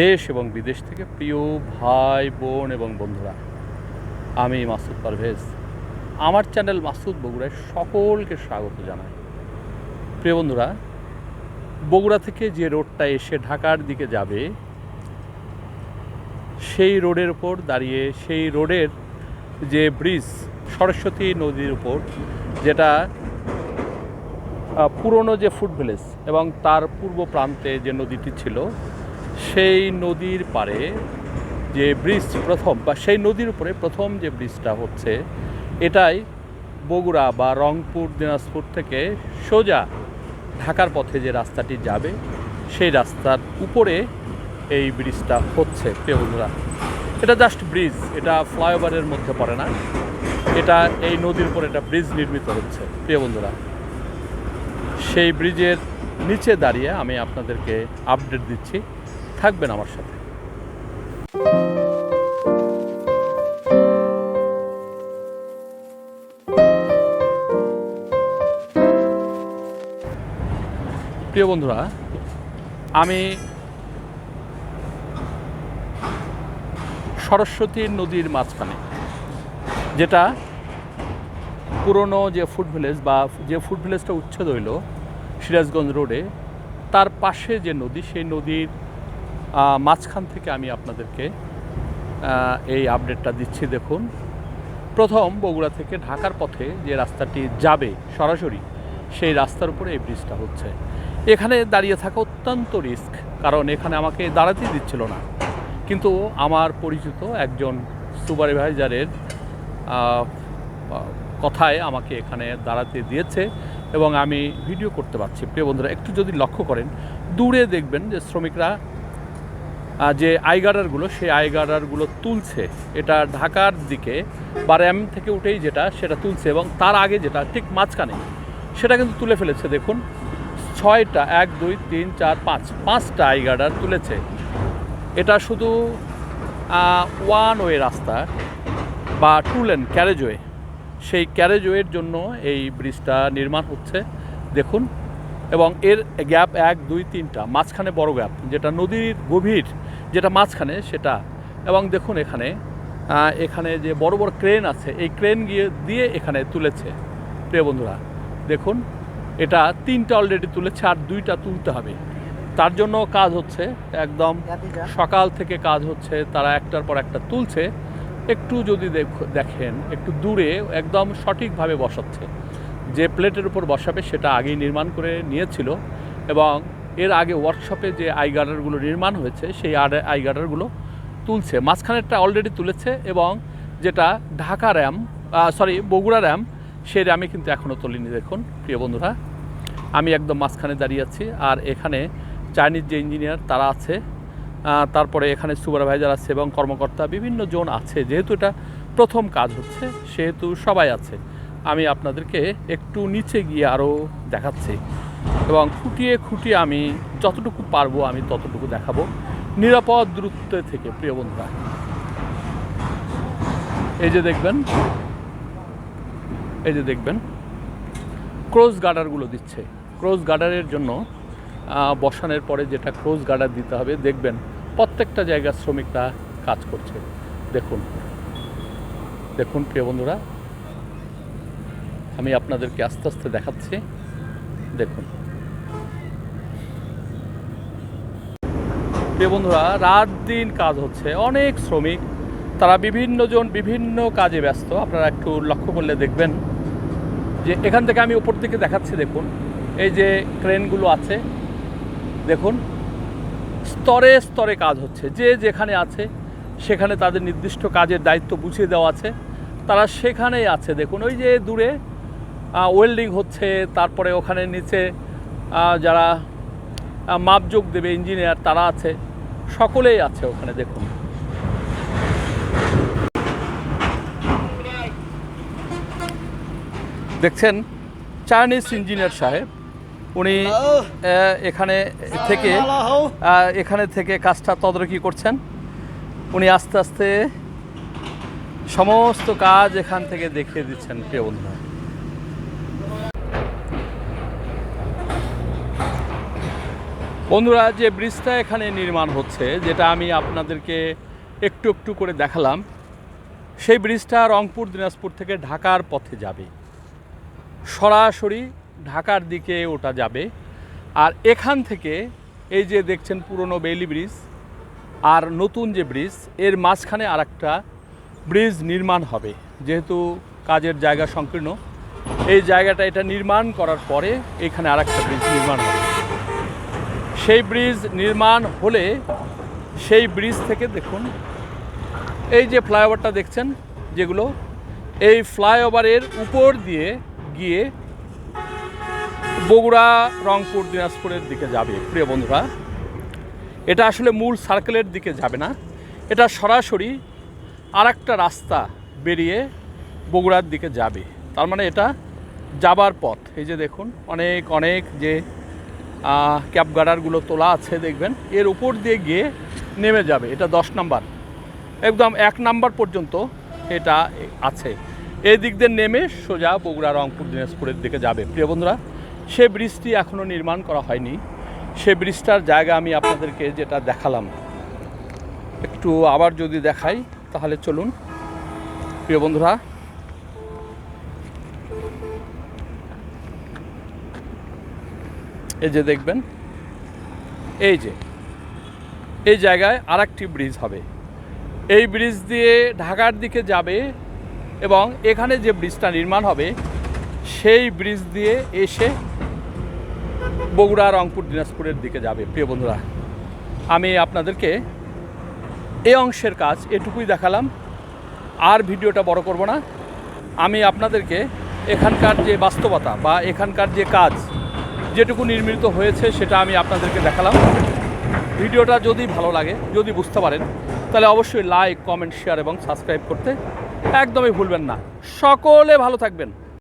দেশ এবং বিদেশ থেকে প্রিয় ভাই, বোন এবং বন্ধুরা, আমি মাসুদ পারভেজ। আমার চ্যানেল মাসুদ বগুড়ায় সকলকে স্বাগত জানাই। প্রিয় বন্ধুরা, বগুড়া থেকে যে রোডটা এসে ঢাকার দিকে যাবে, সেই রোডের উপর দাঁড়িয়ে, সেই রোডের যে ব্রিজ, সরস্বতী নদীর উপর, যেটা পুরনো যে ফুড ভিলেজ এবং তার পূর্ব প্রান্তে যে নদীটি ছিল সেই নদীর পারে যে ব্রিজ প্রথম, বা সেই নদীর উপরে প্রথম যে ব্রিজটা হচ্ছে, এটাই বগুড়া বা রংপুর, দিনাজপুর থেকে সোজা ঢাকার পথে যে রাস্তাটি যাবে, সেই রাস্তার উপরে এই ব্রিজটা হচ্ছে, প্রিয় বন্ধুরা। এটা জাস্ট ব্রিজ এটা ফ্লাইওভারের মধ্যে পড়ে না। এটা এই নদীর উপর একটা ব্রিজ নির্মিত হচ্ছে, প্রিয় বন্ধুরা। সেই ব্রিজের নিচে দাঁড়িয়ে আমি আপনাদেরকে আপডেট দিচ্ছি। থাকবেন আমার সাথে। প্রিয় বন্ধুরা, আমি সরস্বতী নদীর মাঝখানে, যেটা পুরনো যে ফুড ভিলেজ বা যে ফুড ভিলেজটা উচ্ছেদ হইল সিরাজগঞ্জ রোডে, তার পাশে যে নদী, সেই নদীর মাঝখান থেকে আমি আপনাদেরকে এই আপডেটটা দিচ্ছি, দেখুন। প্রথম বগুড়া থেকে ঢাকার পথে যে রাস্তাটি যাবে সরাসরি, সেই রাস্তার উপরে এই ব্রিজটা হচ্ছে। এখানে দাঁড়িয়ে থাকা অত্যন্ত রিস্ক কারণ এখানে আমাকে দাঁড়াতেই দিচ্ছিল না। কিন্তু আমার পরিচিত একজন সুপারভাইজারের কথায় আমাকে এখানে দাঁড়াতে দিয়েছে এবং আমি ভিডিও করতে পারছি। প্রিয় বন্ধুরা, একটু যদি লক্ষ্য করেন, দূরে দেখবেন যে শ্রমিকরা যে আইগার্ডারগুলো, সেই আইগার্ডারগুলো তুলছে, এটা ঢাকার দিকে বা র্যাম থেকে উঠেই যেটা, সেটা তুলছে এবং তার আগে যেটা, ঠিক মাঝখানে, সেটা কিন্তু তুলে ফেলেছে, দেখুন। ছয়টা, এক, দুই, তিন, চার, পাঁচ, পাঁচটা আইগার্ডার তুলেছে। এটা শুধু ওয়ান ওয়ে রাস্তা বা টু লেন ক্যারেজওয়ে। সেই ক্যারেজওয়ের জন্য এই ব্রিজটা নির্মাণ হচ্ছে, দেখুন। এবং এর গ্যাপ এক, দুই, তিনটা, মাঝখানে বড় গ্যাপ, যেটা নদীর গভীর যেটা মাঝখানে সেটা। এবং দেখুন এখানে এখানে যে বড় বড় ক্রেন আছে এই ক্রেন গিয়ে দিয়ে এখানে তুলেছে। প্রিয় বন্ধুরা দেখুন এটা তিনটা অলরেডি তুলেছে আর দুইটা তুলতে হবে। তার জন্য কাজ হচ্ছে একদম সকাল থেকে কাজ হচ্ছে তারা একটার পর একটা তুলছে। একটু যদি দেখ- দেখেন একটু দূরে একদম সঠিকভাবে বসাচ্ছে। যে প্লেটের উপর বসাবে সেটা আগেই নির্মাণ করে নিয়েছিল। এবং এর আগে ওয়ার্কশপে যে আই গার্ডারগুলো নির্মাণ হয়েছে, সেই আই গার্ডারগুলো তুলছে। মাঝখানেরটা অলরেডি তুলেছে এবং যেটা Dhaka ram sorry Bogura ram সেই র্যামে কিন্তু এখনও তোলেনি। দেখুন, প্রিয় বন্ধুরা, আমি একদম মাঝখানে দাঁড়িয়ে আছি আর এখানে চাইনিজ যে ইঞ্জিনিয়ার তারা আছে তারপরে এখানে সুপারভাইজার আছে এবং কর্মকর্তা বিভিন্ন জন আছে। যেহেতু এটা প্রথম কাজ হচ্ছে, সেহেতু সবাই আছে। আমি আপনাদেরকে একটু নিচে গিয়ে আরও দেখাচ্ছি। এবং খুঁটিয়ে খুঁটিয়ে আমি যতটুকু পারব আমি ততটুকু দেখাবো নিরাপদ দূরত্ব থেকে, প্রিয় বন্ধুরা। এই যে দেখবেন, এই যে দেখবেন, ক্রোজ গার্ডারগুলো দিচ্ছে। ক্রোজ গার্ডারের জন্য বসানোর পরে যেটা ক্রোজ গার্ডার দিতে হবে, দেখবেন প্রত্যেকটা জায়গার শ্রমিকরা কাজ করছে। দেখুন দেখুন, প্রিয় বন্ধুরা, আমি আপনাদেরকে আস্তে আস্তে দেখাচ্ছি। দেখুন। প্রিয় বন্ধুরা, রাত দিন কাজ হচ্ছে। অনেক শ্রমিক, তারা বিভিন্ন জন বিভিন্ন কাজে ব্যস্ত। আপনারা একটু লক্ষ্য করলে দেখবেন যে এখান থেকে আমি উপর দিকে দেখাচ্ছি, দেখুন। এই যে ক্রেনগুলো আছে, দেখুন। স্তরে স্তরে কাজ হচ্ছে। যে যেখানে আছে, সেখানে তাদের নির্দিষ্ট কাজের দায়িত্ব বুঝিয়ে দেওয়া আছে। তারা সেখানেই আছে, দেখুন। ওই যে দূরে ওয়েল্ডিং হচ্ছে, তারপরে ওখানে নিচে যারা মাপযোগ দেবে ইঞ্জিনিয়ার, তারা আছে। সকলেই আছে ওখানে, দেখুন। দেখছেন, চাইনিজ ইঞ্জিনিয়ার সাহেব, উনি এখানে থেকে এখানে থেকে কাজটা তদারকি করছেন। উনি আস্তে আস্তে সমস্ত কাজ এখান থেকে দেখিয়ে দিচ্ছেন, প্রিয় বন্ধুরা। বন্ধুরা, যে ব্রিজটা এখানে নির্মাণ হচ্ছে, যেটা আমি আপনাদেরকে একটু একটু করে দেখালাম, সেই ব্রিজটা রংপুর, দিনাজপুর থেকে ঢাকার পথে যাবে। সরাসরি ঢাকার দিকে ওটা যাবে। আর এখান থেকে এই যে দেখছেন পুরনো বেইলি ব্রিজ আর নতুন যে ব্রিজ, এর মাঝখানে আর একটা ব্রিজ নির্মাণ হবে। যেহেতু কাজের জায়গা সংকীর্ণ, এই জায়গাটা এটা নির্মাণ করার পরে এখানে আর একটা ব্রিজ নির্মাণ হবে। সেই ব্রিজ নির্মাণ হলে সেই ব্রিজ থেকে দেখুন, এই যে ফ্লাইওভারটা দেখছেন যেগুলো, এই ফ্লাইওভারের উপর দিয়ে গিয়ে বগুড়া, রংপুর, দিনাজপুরের দিকে যাবে। প্রিয় বন্ধুরা, এটা আসলে মূল সার্কেলের দিকে যাবে না। এটা সরাসরি আর একটা রাস্তা বেরিয়ে বগুড়ার দিকে যাবে। তার মানে এটা যাবার পথ। এই যে দেখুন, অনেক অনেক যে ক্যাব গার্ডারগুলো তোলা আছে, দেখবেন। এর উপর দিয়ে গিয়ে নেমে যাবে। এটা দশ নাম্বার। একদম এক নাম্বার পর্যন্ত এটা আছে। এই দিক দিয়ে নেমে সোজা বগুড়া, রংপুর, দিনাজপুরের দিকে যাবে। প্রিয় বন্ধুরা, সে ব্রিজটি এখনও নির্মাণ করা হয়নি। সে ব্রিজটার জায়গা আমি আপনাদেরকে যেটা দেখালাম, একটু আবার যদি দেখাই, তাহলে চলুন। প্রিয় বন্ধুরা এই যে দেখবেন, এই যে, এই জায়গায় আরেকটি ব্রিজ হবে। এই ব্রিজ দিয়ে ঢাকার দিকে যাবে এবং এখানে যে ব্রিজটা নির্মাণ হবে, সেই ব্রিজ দিয়ে এসে বগুড়া, রংপুর, দিনাজপুরের দিকে যাবে। প্রিয় বন্ধুরা, আমি আপনাদেরকে এই অংশের কাজ এটুকুই দেখালাম। আর ভিডিওটা বড় করব না। আমি আপনাদেরকে এখানকার যে বাস্তবতা বা এখানকার যে কাজ যেটুকু নির্মিত হয়েছে সেটা আমি আপনাদেরকে দেখালাম। ভিডিওটা যদি ভালো লাগে, যদি বুঝতে পারেন, তাহলে অবশ্যই লাইক কমেন্ট শেয়ার এবং সাবস্ক্রাইব করতে একদমই ভুলবেন না। সকলে ভালো থাকবেন।